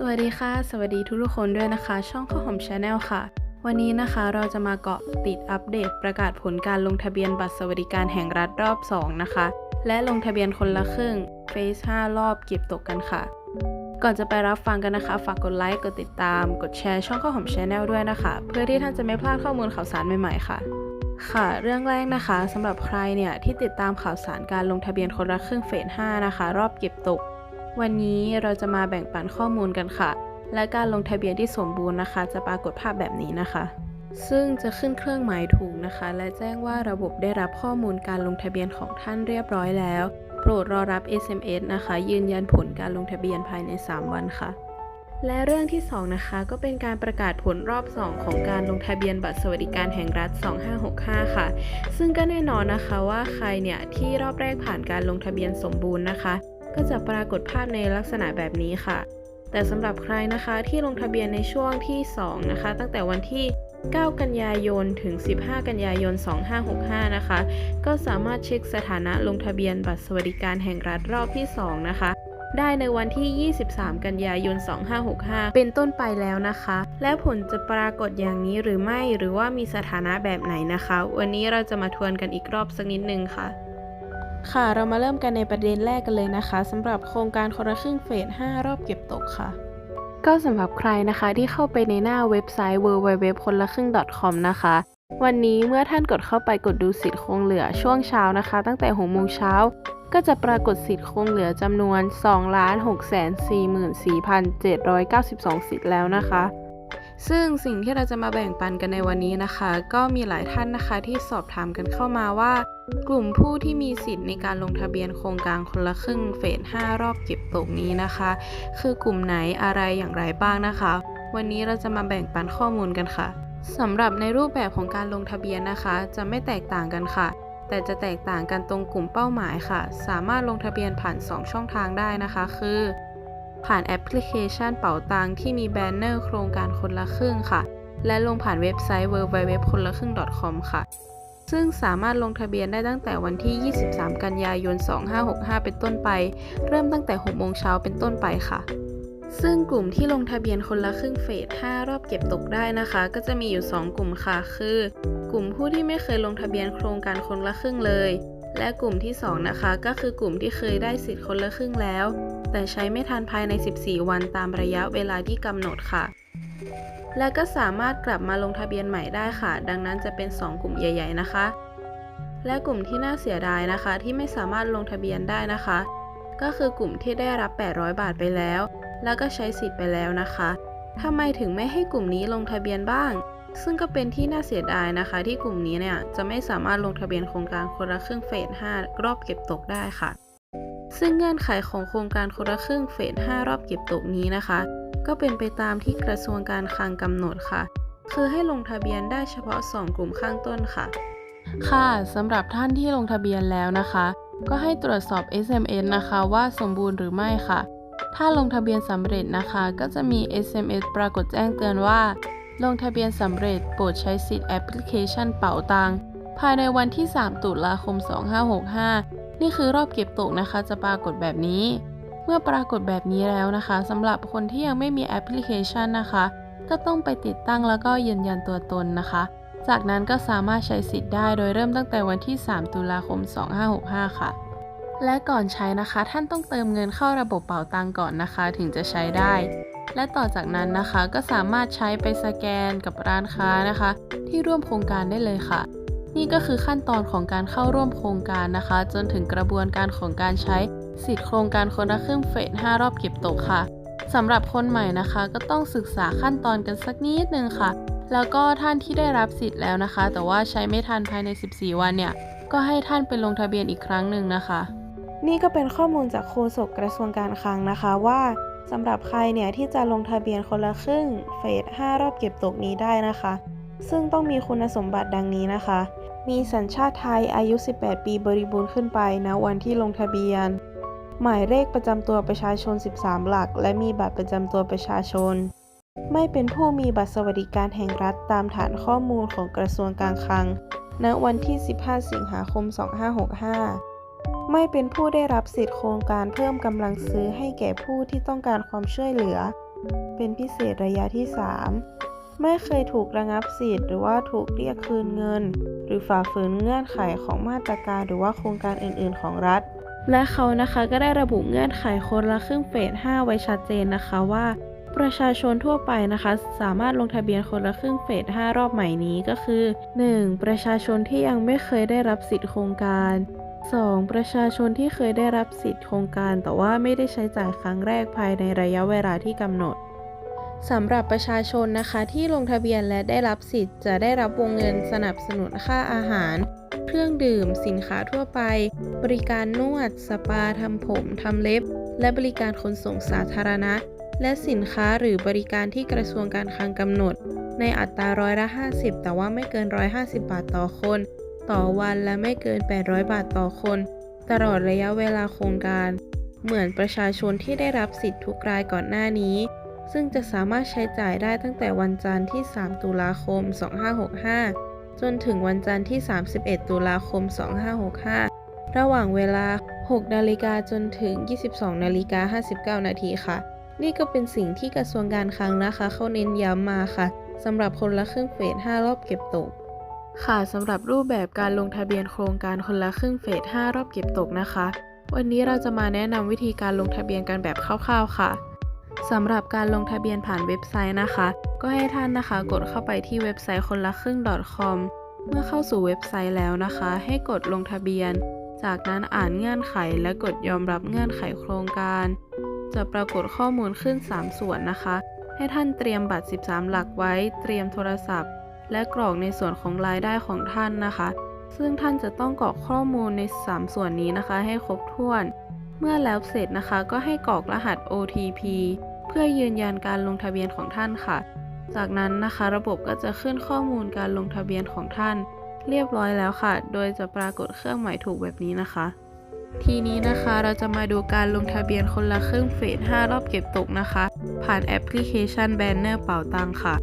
สวัสดีค่ะ สวัสดีทุกๆคนด้วยนะคะ ช่องข้าวหอมชาแนลค่ะ วันนี้นะคะเราจะมาเกาะติดอัปเดตประกาศผลการลงทะเบียนบัตรสวัสดิการแห่งรัฐรอบ 2 นะคะ และลงทะเบียนคนละครึ่งเฟส5รอบเก็บตกกันค่ะ ก่อนจะไปรับฟังกันนะคะ ฝากกดไลค์ กดติดตาม กดแชร์ช่องข้าวหอมชาแนลด้วยนะคะ เพื่อที่ท่านจะไม่พลาดข้อมูลข่าวสารใหม่ๆค่ะ ค่ะ เรื่องแรกนะคะสำหรับใครเนี่ยที่ติดตามข่าวสารการลงทะเบียนคนละครึ่งเฟส5นะคะ รอบเก็บตก วันนี้เราจะมาแบ่งปันข้อมูลกันค่ะ และการลงทะเบียนที่สมบูรณ์นะคะ จะปรากฏภาพแบบนี้นะคะ ซึ่งจะขึ้นเครื่องหมายถูกนะคะ และแจ้งว่าระบบได้รับข้อมูลการลงทะเบียนของท่านเรียบร้อยแล้ว โปรดรอรับ SMS นะคะ ยืนยันผลการลงทะเบียนภายใน 3 วันค่ะ และเรื่องที่ 2 นะคะก็เป็นการประกาศผลรอบ 2 ของการลงทะเบียนบัตรสวัสดิการแห่งรัฐ 2565 ค่ะ ซึ่งก็แน่นอนนะคะว่าใครเนี่ยที่รอบแรกผ่านการลงทะเบียนสมบูรณ์นะคะ ก็จะปรากฏภาพในลักษณะแบบนี้ค่ะ แต่สำหรับใครนะคะที่ลงทะเบียนในช่วงที่ 2 นะคะ ตั้งแต่วันที่ 9 กันยายน ถึง 15 กันยายน 2565 นะคะ ก็สามารถเช็คสถานะลงทะเบียนบัตรสวัสดิการแห่งรัฐรอบที่ 2 นะคะได้ในวันที่ 23 กันยายน 2565 เป็นต้นไปแล้วนะคะ และผลจะปรากฏอย่างนี้หรือไม่ หรือว่ามีสถานะแบบไหนนะคะ วันนี้เราจะมาทวนกันอีกรอบสักนิดนึงค่ะ ค่ะ เรามาเริ่มกันในประเด็นแรกกันเลยนะคะสำหรับโครงการคนละครึ่งเฟส 5 รอบเก็บตกค่ะก็สำหรับใครนะคะที่เข้าไปในหน้าเว็บไซต์ www คนละครึ่ง .com นะคะ วันนี้เมื่อท่านกดเข้าไปกดดูสิทธิ์คงเหลือช่วงเช้านะคะ ตั้งแต่6โมงเช้า ก็จะปรากฏสิทธิ์คงเหลือจำนวน 2,644,792 สิทธิ์แล้วนะคะ ซึ่งสิ่งที่เราจะมาแบ่งปันกันในวันนี้นะคะ ก็มีหลายท่านนะคะที่สอบถามกันเข้ามาว่า กลุ่มผู้ที่มีสิทธิ์ในการลงทะเบียนโครงการคนละครึ่งเฟส 5 รอบเก็บตกนี้นะคะ คือกลุ่มไหนอะไรอย่างไรบ้างนะคะ วันนี้เราจะมาแบ่งปันข้อมูลกันค่ะสำหรับในรูปแบบของการลงทะเบียนนะคะ จะไม่แตกต่างกันค่ะ แต่จะแตกต่างกันตรงกลุ่มเป้าหมายค่ะ สามารถลงทะเบียนผ่าน 2 ช่องทางได้นะคะ คือ ผ่านแอปพลิเคชันเป๋าตังที่มีแบนเนอร์โครงการคนละครึ่งค่ะ และลงผ่านเว็บไซต์ www คนละครึ่ง .com ค่ะ ซึ่งสามารถลงทะเบียนได้ตั้งแต่วันที่ 23 กันยายน 2565 เป็นต้นไป เริ่มตั้งแต่ 6 โมงเช้าเป็นต้นไปค่ะซึ่งกลุ่มที่ลงทะเบียนคนละครึ่งเฟส 5 รอบเก็บตกได้นะคะ ก็จะมีอยู่ 2 กลุ่มค่ะ คือ กลุ่มผู้ที่ไม่เคยลงทะเบียนโครงการคนละครึ่งเลย และกลุ่มที่ 2 นะคะ ก็คือกลุ่มที่เคยได้สิทธิ์คนละครึ่งแล้ว แต่ใช้ไม่ทันภายใน 14 วันตามระยะเวลาที่กำหนดค่ะ และก็สามารถกลับมาลงทะเบียนใหม่ได้ค่ะ ดังนั้นจะเป็น 2 กลุ่มใหญ่ ๆ นะคะ และกลุ่มที่น่าเสียดายนะคะ ที่ไม่สามารถลงทะเบียนได้นะคะ ก็คือกลุ่มที่ได้รับ 800 บาทไปแล้ว แล้วก็ใช้สิทธิ์ไปแล้วนะคะทำไมถึงไม่ให้กลุ่มนี้ลงทะเบียนบ้าง ซึ่งก็เป็นที่น่าเสียดายนะคะ ที่กลุ่มนี้เนี่ยจะไม่สามารถลงทะเบียนโครงการคนละครึ่งเฟส 5 รอบเก็บตกได้ค่ะ ซึ่งเงื่อนไขของโครงการคนละครึ่งเฟส 5 รอบเก็บตกนี้นะคะ ก็เป็นไปตามที่กระทรวงการคลังกำหนดค่ะ คือให้ลงทะเบียนได้เฉพาะ 2 กลุ่มข้างต้นค่ะ ค่ะสำหรับท่านที่ลงทะเบียนแล้วนะคะ ก็ให้ตรวจสอบ SMS นะคะว่าสมบูรณ์หรือไม่ค่ะ ถ้าลงทะเบียนสำเร็จนะคะ ก็จะมี SMS ปรากฏแจ้งเตือนว่า ลงทะเบียนสำเร็จโปรดใช้สิทธิ์แอปพลิเคชันเป๋าตังภายในวันที่ 3 ตุลาคม 2565 นี่คือรอบเก็บตกนะคะ จะปรากฏแบบนี้ เมื่อปรากฏแบบนี้แล้วนะคะสำหรับคนที่ยังไม่มีแอปพลิเคชันนะคะ ก็ต้องไปติดตั้งแล้วก็ยืนยันตัวตนนะคะ จากนั้นก็สามารถใช้สิทธิ์ได้โดยเริ่มตั้งแต่วันที่ 3 ตุลาคม 2565 ค่ะ และก่อนใช้นะคะ ท่านต้องเติมเงินเข้าระบบเป๋าตังก่อนนะคะ ถึงจะใช้ได้ และต่อจากนั้นนะคะก็สามารถใช้ไปสแกนกับร้านค้านะคะ ที่ร่วมโครงการได้เลยค่ะ นี่ก็คือขั้นตอนของการเข้าร่วมโครงการนะคะ จนถึงกระบวนการของการใช้สิทธิโครงการคนละครึ่งเฟส5รอบเก็บตกค่ะสำหรับคนใหม่นะคะ ก็ต้องศึกษาขั้นตอนกันสักนิดนึงค่ะ แล้วก็ท่านที่ได้รับสิทธิ์แล้วนะคะ แต่ว่าใช้ไม่ทันภายใน 14 วันเนี่ย ก็ให้ท่านไปลงทะเบียนอีกครั้งหนึ่งนะคะ นี่ก็เป็นข้อมูลจากโฆษกกระทรวงการคลังนะคะว่า สำหรับใครเนี่ยที่จะลงทะเบียนคนละครึ่งเฟส 5 รอบเก็บตกนี้ได้นะคะ ซึ่งต้องมีคุณสมบัติดังนี้นะคะ มีสัญชาติไทยอายุ 18 ปีบริบูรณ์ขึ้นไปนะวันที่ลงทะเบียน หมายเลขประจำตัวประชาชน 13 หลัก และมีบัตรประจำตัวประชาชน ไม่เป็นผู้มีบัตรสวัสดิการแห่งรัฐตามฐานข้อมูลของกระทรวงการคลังณวันที่ 15 สิงหาคม 2565 ไม่เป็นผู้ได้รับสิทธิโครงการเพิ่มกำลังซื้อให้แก่ผู้ที่ต้องการความช่วยเหลือ เป็นพิเศษระยะที่ 3 ไม่เคยถูกระงับสิทธิ์หรือว่าถูกเรียกคืนเงิน หรือฝ่าฝืนเงื่อนไขของมาตรการหรือว่าโครงการอื่น ๆ ของรัฐ และเขานะคะก็ได้ระบุเงื่อนไขคนละครึ่งเฟส 5 ไว้ชัดเจนนะคะว่าประชาชนทั่วไปนะคะ สามารถลงทะเบียนคนละครึ่งเฟส 5 รอบใหม่นี้ก็คือ 1. ประชาชนที่ยังไม่เคยได้รับสิทธิโครงการ 2. ประชาชนที่เคยได้รับสิทธิโครงการแต่ว่าไม่ได้ใช้จ่ายครั้งแรกภายในระยะเวลาที่กำหนดสำหรับประชาชนนะคะที่ลงทะเบียนและได้รับสิทธิ์ จะได้รับวงเงินสนับสนุนค่าอาหาร เครื่องดื่ม สินค้าทั่วไป บริการนวด สปาทำผมทำเล็บ และบริการขนส่งสาธารณะ และสินค้าหรือบริการที่กระทรวงการคลังกำหนด ในอัตราร้อยละ 50 แต่ว่าไม่เกิน 150 บาทต่อคน ต่อวันและไม่เกิน 800 บาทต่อคน ตลอดระยะเวลาโครงการ เหมือนประชาชนที่ได้รับสิทธิ์ทุกรายก่อนหน้านี้ ซึ่งจะสามารถใช้จ่ายได้ตั้งแต่วันจันทร์ที่ 3 ตุลาคม 2565 จนถึงวันจันทร์ที่ 31 ตุลาคม 2565 ระหว่างเวลา 6 นาฬิกาจนถึง 22 นาฬิกา 59 นาทีค่ะ นี่ก็เป็นสิ่งที่กระทรวงการคลังนะคะ เขาเน้นย้ำมาค่ะสำหรับคนละครึ่งเฟส 5 รอบเก็บตก ค่ะสำหรับรูปแบบการลงทะเบียนโครงการคนละครึ่งเฟส 5 รอบเก็บตกนะคะ วันนี้เราจะมาแนะนำวิธีการลงทะเบียนกันแบบคร่าวๆค่ะสำหรับการลงทะเบียนผ่านเว็บไซต์นะคะ ก็ให้ท่านนะคะ กดเข้าไปที่เว็บไซต์คนละครึ่ง .com เมื่อเข้าสู่เว็บไซต์แล้วนะคะ ให้กดลงทะเบียน จากนั้นอ่านเงื่อนไขและกดยอมรับเงื่อนไขโครงการ จะปรากฏข้อมูลขึ้น 3 ส่วนนะคะ ให้ท่านเตรียมบัตร 13 หลักไว้ เตรียมโทรศัพท์ และกรอกในส่วนของรายได้ของท่านนะคะ ซึ่งท่านจะต้องกรอกข้อมูลใน 3 ส่วนนี้นะคะ ให้ครบถ้วน เมื่อแล้วเสร็จนะคะ ก็ให้กรอกรหัส OTP เพื่อยืนยันการลงทะเบียนของท่านค่ะ จากนั้นนะคะ ระบบก็จะขึ้นข้อมูลการลงทะเบียนของท่าน เรียบร้อยแล้วค่ะ โดยจะปรากฏเครื่องหมายถูกแบบนี้นะคะทีนี้นะคะเราจะมาดูการลงทะเบียนคนละครึ่งเฟส 5 รอบเก็บตกนะคะ ผ่านแอปพลิเคชันแบนเนอร์เป่าตังค่ะ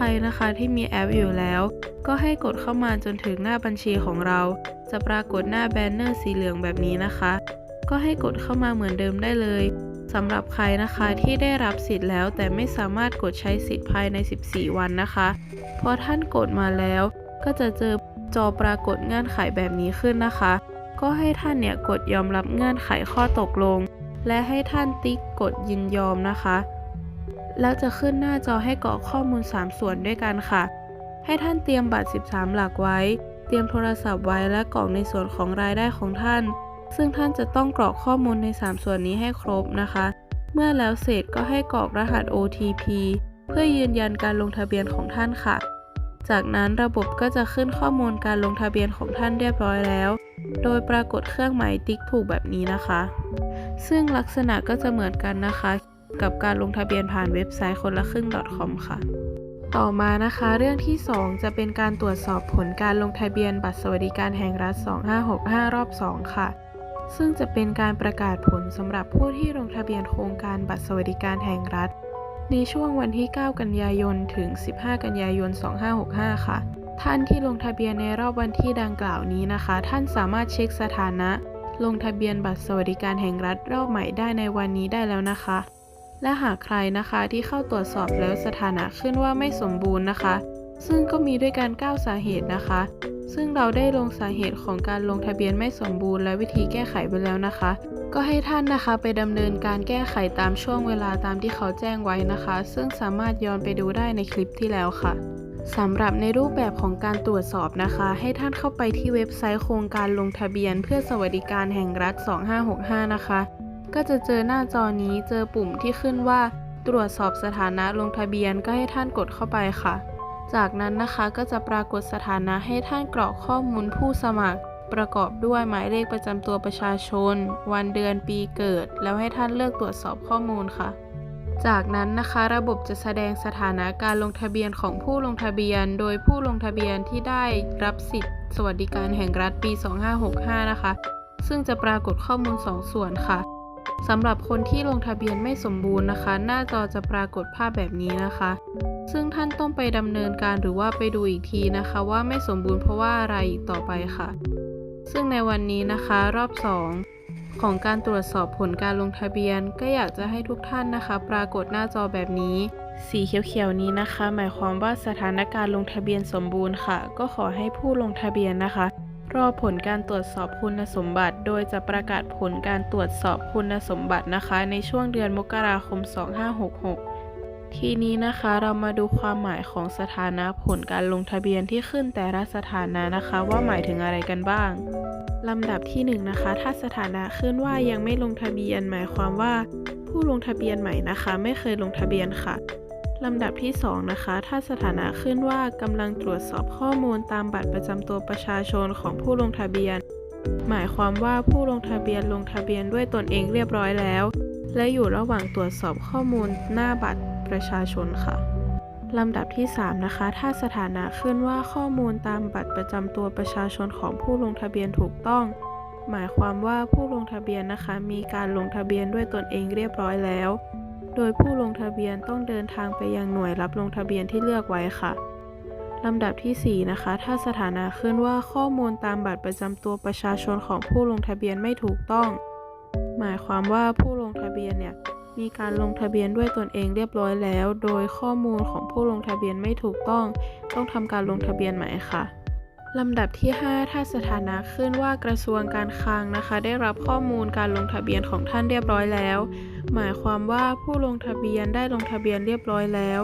ครนะคะที่มีแอปอยู่แล้ว ก็ให้กดเข้ามาจนถึงหน้าบัญชีของเรา จะปรากฏหน้าแบนเนอร์สีเหลืองแบบนี้นะคะ ก็ให้กดเข้ามาเหมือนเดิมได้เลยสำหรับใครนะคะที่ได้รับสิทธิ์แล้ว แต่ไม่สามารถกดใช้สิทธิ์ภายใน 14 วันนะคะพอท่านกดมาแล้ว ก็จะเจอจอปรากฏเงื่อนไขแบบนี้ขึ้นนะคะ ก็ให้ท่านเนี่ยกดยอมรับเงื่อนไขข้อตกลง และให้ท่านติ๊กกดยินยอมนะคะ แล้วจะขึ้นหน้าจอให้กรอกข้อมูล 3 ส่วนด้วยกันค่ะ ให้ท่านเตรียมบัตร 13 หลักไว้ เตรียมโทรศัพท์ไว้และกรอกในส่วนของรายได้ของท่าน ซึ่งท่านจะต้องกรอกข้อมูลใน 3 ส่วนนี้ให้ครบนะคะ เมื่อแล้วเสร็จก็ให้กรอกรหัส OTP เพื่อยืนยันการลงทะเบียนของท่านค่ะ จากนั้นระบบก็จะขึ้นข้อมูลการลงทะเบียนของท่านเรียบร้อยแล้ว โดยปรากฏเครื่องหมายติ๊กถูกแบบนี้นะคะ ซึ่งลักษณะก็จะเหมือนกันนะคะ กับการลงทะเบียนผ่านเว็บไซต์คนละครึ่ง .com ค่ะ ต่อมานะคะ เรื่องที่ 2 จะเป็นการตรวจสอบผลการลงทะเบียนบัตรสวัสดิการแห่งรัฐ 2565 รอบ 2 ค่ะ ซึ่งจะเป็นการประกาศผลสำหรับผู้ที่ลงทะเบียนโครงการบัตรสวัสดิการแห่งรัฐ ในช่วงวันที่ 9 กันยายน ถึง 15 กันยายน 2565 ค่ะ ท่านที่ลงทะเบียนในรอบวันที่ดังกล่าวนี้นะคะ ท่านสามารถเช็คสถานะ ลงทะเบียนบัตรสวัสดิการแห่งรัฐรอบใหม่ได้ในวันนี้ได้แล้วนะคะ และหากใครนะคะที่เข้าตรวจสอบแล้วสถานะขึ้นว่าไม่สมบูรณ์นะคะ ซึ่งก็มีด้วยกัน9สาเหตุนะคะ ซึ่งเราได้ลงสาเหตุของการลงทะเบียนไม่สมบูรณ์ และวิธีแก้ไขไปแล้วนะคะ ก็ให้ท่านนะคะไปดำเนินการแก้ไขตามช่วงเวลาตามที่เขาแจ้งไว้นะคะ ซึ่งสามารถย้อนไปดูได้ในคลิปที่แล้วค่ะสำหรับในรูปแบบของการตรวจสอบนะคะ ให้ท่านเข้าไปที่เว็บไซต์โครงการลงทะเบียน เพื่อสวัสดิการแห่งรัฐ 2565 นะคะ ก็จะเจอหน้าจอนี้เจอปุ่มที่ขึ้นว่า ตรวจสอบสถานะลงทะเบียนก็ให้ท่านกดเข้าไปค่ะ จากนั้นนะคะก็จะปรากฏสถานะให้ท่านกรอกข้อมูลผู้สมัคร ประกอบด้วยหมายเลขประจำตัวประชาชน วันเดือนปีเกิด แล้วให้ท่านเลือกตรวจสอบข้อมูลค่ะ จากนั้นนะคะระบบจะแสดงสถานะการลงทะเบียนของผู้ลงทะเบียน โดยผู้ลงทะเบียนที่ได้รับสิทธิ์สวัสดิการแห่งรัฐปี 2565 นะคะ ซึ่งจะปรากฏข้อมูล 2 ส่วนค่ะ สำหรับคนที่ลงทะเบียนไม่สมบูรณ์นะคะ หน้าจอจะปรากฏภาพแบบนี้นะคะ ซึ่งท่านต้องไปดำเนินการหรือว่าไปดูอีกทีนะคะ ว่าไม่สมบูรณ์เพราะว่าอะไรอีกต่อไปค่ะ ซึ่งในวันนี้นะคะรอบ 2 ของการตรวจสอบผลการลงทะเบียน ก็อยากจะให้ทุกท่านนะคะ ปรากฏหน้าจอแบบนี้ สีเขียวๆนี้นะคะ หมายความว่าสถานการณ์ลงทะเบียนสมบูรณ์ค่ะ ก็ขอให้ผู้ลงทะเบียนนะคะ รอผลการตรวจสอบคุณสมบัติ โดยจะประกาศผลการตรวจสอบคุณสมบัตินะคะ ในช่วงเดือนมกราคม 2566 ทีนี้นะคะเรามาดูความหมายของสถานะผลการลงทะเบียนที่ขึ้นแต่ละสถานะนะคะ ว่าหมายถึงอะไรกันบ้างลำดับที่1นงนะคะ ถ้าสถานะขึ้นว่ายังไม่ลงทะเบียน หมายความว่า ผู้ลงทะเบียนใหม่นะคะ ไม่เคยลงทะเบียนค่ะ ลำดับที่ 2 นะคะ ถ้าสถานะขึ้นว่ากำลังตรวจสอบข้อมูลตามบัตรประจำตัวประชาชนของผู้ลงทะเบียน หมายความว่าผู้ลงทะเบียนลงทะเบียนด้วยตนเองเรียบร้อยแล้ว และอยู่ระหว่างตรวจสอบข้อมูลหน้าบัตรประชาชนค่ะลำดับที่ 3 นะคะ ถ้าสถานะขึ้นว่าข้อมูลตามบัตรประจำตัวประชาชนของผู้ลงทะเบียนถูกต้อง หมายความว่าผู้ลงทะเบียนนะคะ มีการลงทะเบียนด้วยตนเองเรียบร้อยแล้ว ดยผู้ลงทะเบียนต้องเดินทางไปยังหน่วยรับลงทะเบียนที่เลือกไว้ค่ะลำดับทีสี่ 4 นะคะ ถ้าสถานะขึ้นว่าข้อมูลตามบัตรประจำตัวประชาชนของผู้ลงทะเบียนไม่ถูกต้อง หมายความว่าผู้ลงทะเบียนเนี่ยมีการลงทะเบียนด้วยตนเองเรียบร้อยแล้ว โดยข้อมูลของผู้ลงทะเบียนไม่ถูกต้อง ต้องทำการลงทะเบียนใหม่ค่ะ ลำดับที่ 5 ถ้าสถานะขึ้นว่ากระทรวงการคลังนะคะ ได้รับข้อมูลการลงทะเบียนของท่านเรียบร้อยแล้ว หมายความว่าผู้ลงทะเบียนได้ลงทะเบียนเรียบร้อยแล้ว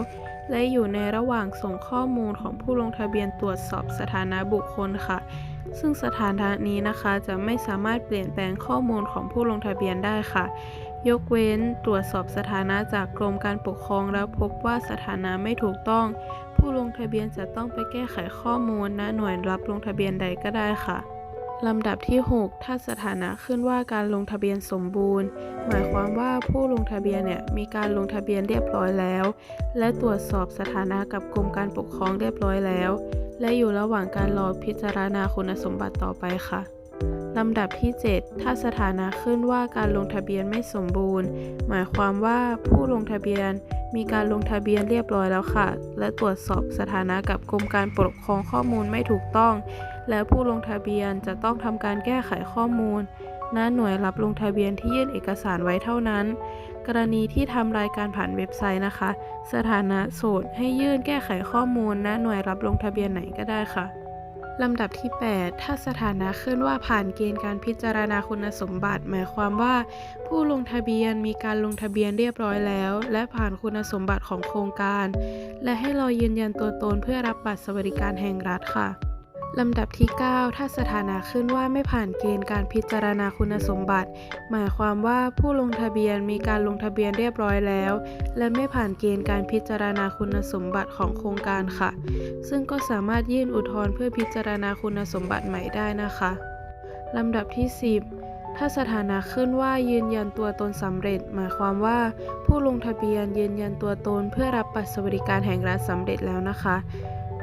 และอยู่ในระหว่างส่งข้อมูลของผู้ลงทะเบียนตรวจสอบสถานะบุคคลค่ะ ซึ่งสถานะนี้นะคะจะไม่สามารถเปลี่ยนแปลงข้อมูลของผู้ลงทะเบียนได้ค่ะ ยกเว้นตรวจสอบสถานะจากกรมการปกครองแล้วพบว่าสถานะไม่ถูกต้อง ผู้ลงทะเบียนจะต้องไปแก้ไขข้อมูลณหน่วยรับลงทะเบียนใดก็ได้ค่ะลำดับที่ 6 ถ้าสถานะขึ้นว่าการลงทะเบียนสมบูรณ์ หมายความว่าผู้ลงทะเบียนเนี่ยมีการลงทะเบียนเรียบร้อยแล้ว และตรวจสอบสถานะกับกรมการปกครองเรียบร้อยแล้ว และอยู่ระหว่างการรอพิจารณาคุณสมบัติต่อไปค่ะ ลำดับที่ 7 ถ้าสถานะขึ้นว่าการลงทะเบียนไม่สมบูรณ์ หมายความว่าผู้ลงทะเบียนมีการลงทะเบียนเรียบร้อยแล้วค่ะ และตรวจสอบสถานะกับกรมการปกครองข้อมูลไม่ถูกต้อง และผู้ลงทะเบียนจะต้องทำการแก้ไขข้อมูลณหน่วยรับลงทะเบียนที่ยื่นเอกสารไว้เท่านั้น กรณีที่ทำรายการผ่านเว็บไซต์นะคะ สถานะโสดให้ยื่นแก้ไขข้อมูลณหน่วยรับลงทะเบียนไหนก็ได้ค่ะ ลำดับที่ 8 ถ้าสถานะขึ้นว่าผ่านเกณฑ์การพิจารณาคุณสมบัติ หมายความว่า ผู้ลงทะเบียนมีการลงทะเบียนเรียบร้อยแล้ว และผ่านคุณสมบัติของโครงการ และให้รอยืนยันตัวตนเพื่อรับบัตรสวัสดิการแห่งรัฐค่ะ ลำดับที่ 9 ถ้าสถานะขึ้นว่าไม่ผ่านเกณฑ์การพิจารณาคุณสมบัติ หมายความว่าผู้ลงทะเบียนมีการลงทะเบียนเรียบร้อยแล้ว และไม่ผ่านเกณฑ์การพิจารณาคุณสมบัติของโครงการค่ะ ซึ่งก็สามารถยื่นอุทธรณ์เพื่อพิจารณาคุณสมบัติใหม่ได้นะคะ ลำดับที่ 10ถ้าสถานะขึ้นว่ายืนยันตัวตนสำเร็จ หมายความว่า ผู้ลงทะเบียนยืนยันตัวตนเพื่อรับบัตรสวัสดิการแห่งรัฐสำเร็จแล้วนะคะ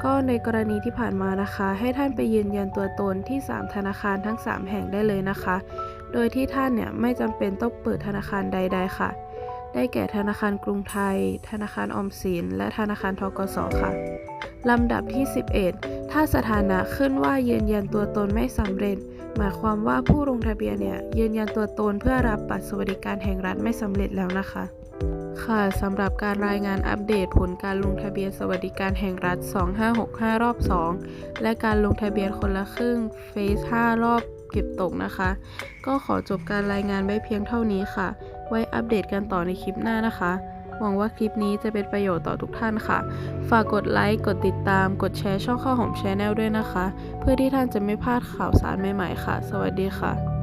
ก็ในกรณีที่ผ่านมานะคะ ให้ท่านไปยืนยันตัวตนที่ 3 ธนาคารทั้ง 3 แห่งได้เลยนะคะ โดยที่ท่านเนี่ยไม่จำเป็นต้องเปิดธนาคารใด ๆ ค่ะ ได้แก่ธนาคารกรุงไทย ธนาคารออมสิน และธนาคารทกสค่ะลำดับที่ 11 ถ้าสถานะขึ้นว่ายืนยันตัวตนไม่สำเร็จ หมายความว่าผู้ลงทะเบียนเนี่ยยืนยันตัวตนเพื่อรับบัตรสวัสดิการแห่งรัฐไม่สำเร็จแล้วนะคะ ค่ะสำหรับการรายงานอัปเดตผลการลงทะเบียนสวัสดิการแห่งรัฐ 2565 รอบ 2 และการลงทะเบียนคนละครึ่งเฟส 5 รอบเก็บตกนะคะ ก็ขอจบการรายงานไว้เพียงเท่านี้ค่ะ ไว้อัปเดตกันต่อในคลิปหน้านะคะ หวังว่าคลิปนี้จะเป็นประโยชน์ต่อทุกท่านค่ะ ฝากกดไลค์ กดติดตาม กดแชร์ช่องข้าวหอมแชนแนลด้วยนะคะ เพื่อที่ท่านจะไม่พลาดข่าวสารใหม่ๆค่ะ สวัสดีค่ะ